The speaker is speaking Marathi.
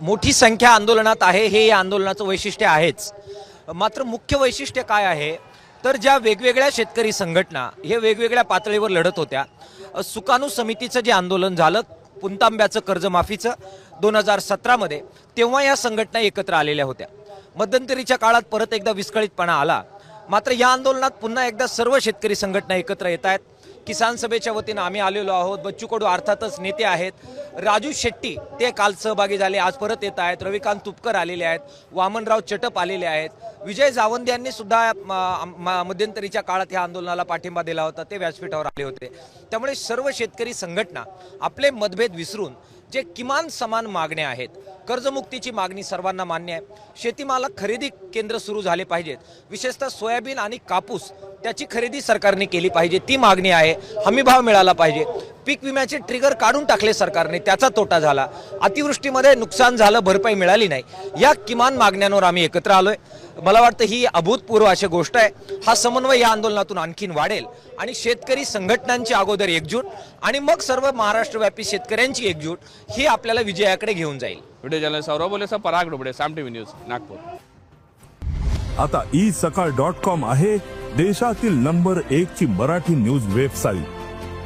मोठी संख्या आंदोलनात आहे हे या आंदोलनाचं वैशिष्ट्य आहेच. मात्र मुख्य वैशिष्ट्य काय आहे? तर ज्या वेगवेगळ्या शेतकरी संघटना हे वेगवेगळ्या पातळीवर लढत होत्या. सुकाणू समितीचं जे आंदोलन झालं पुंतांब्याचं कर्जमाफीचं दोन हजार सतरामध्ये तेव्हा या संघटना एकत्र आलेल्या होत्या. मध्यंतरीच्या काळात परत एकदा विस्कळीतपणा आला. मात्र या आंदोलनात पुन्हा एकदा सर्व शेतकरी संघटना एकत्र येत आहेत. किसान सभेच्या वतीनं आम्ही आलेलो आहोत. बच्चू कडू अर्थातच नेते आहेत. राजू शेट्टी ते काल सहभागी झाले. आज परत येत आहेत. रविकांत तुपकर आलेले आहेत. वामनराव चटप आलेले आहेत. विजय जावंदे यांनी सुद्धा म, मध्यंतरीच्या काळात ह्या आंदोलनाला पाठिंबा दिला होता ते व्यासपीठावर आले होते. त्यामुळे सर्व शेतकरी संघटना आपले मतभेद विसरून जे किमान समान मागण्या आहेत कर्जमुक्तीची मागणी सर्वांना मान्य आहे. शेतीमाला खरेदी केंद्र सुरू झाले पाहिजेत. विशेषतः सोयाबीन आणि कापूस त्याची खरेदी सरकारने केली पाहिजे ती मागणी आहे. हमीभाव मिळाला पाहिजे. पीक विम्याचे ट्रिगर काढून टाकले सरकारने. त्याचा तोटा झाला. अतिवृष्टीमध्ये नुकसान झालं भरपाई मिळाली नाही. या किमान मागण्यांवर आम्ही एकत्र आलोय. मला वाटतं ही अभूतपूर्व अशी गोष्ट आहे. हा समन्वय या आंदोलनातून आणखीन वाढेल आणि शेतकरी संघटनांची अगोदर एकजूट आणि मग सर्व महाराष्ट्रव्यापी शेतकऱ्यांची एकजूट ही आपल्याला विजयाकडे घेऊन जाईल. Video journalist Saurabh Bolesa Parag Dobade Saam TV news Nagpur. आता ई सकाळ डॉट कॉम आहे देशातील नंबर एक ची मराठी न्यूज वेबसाईट.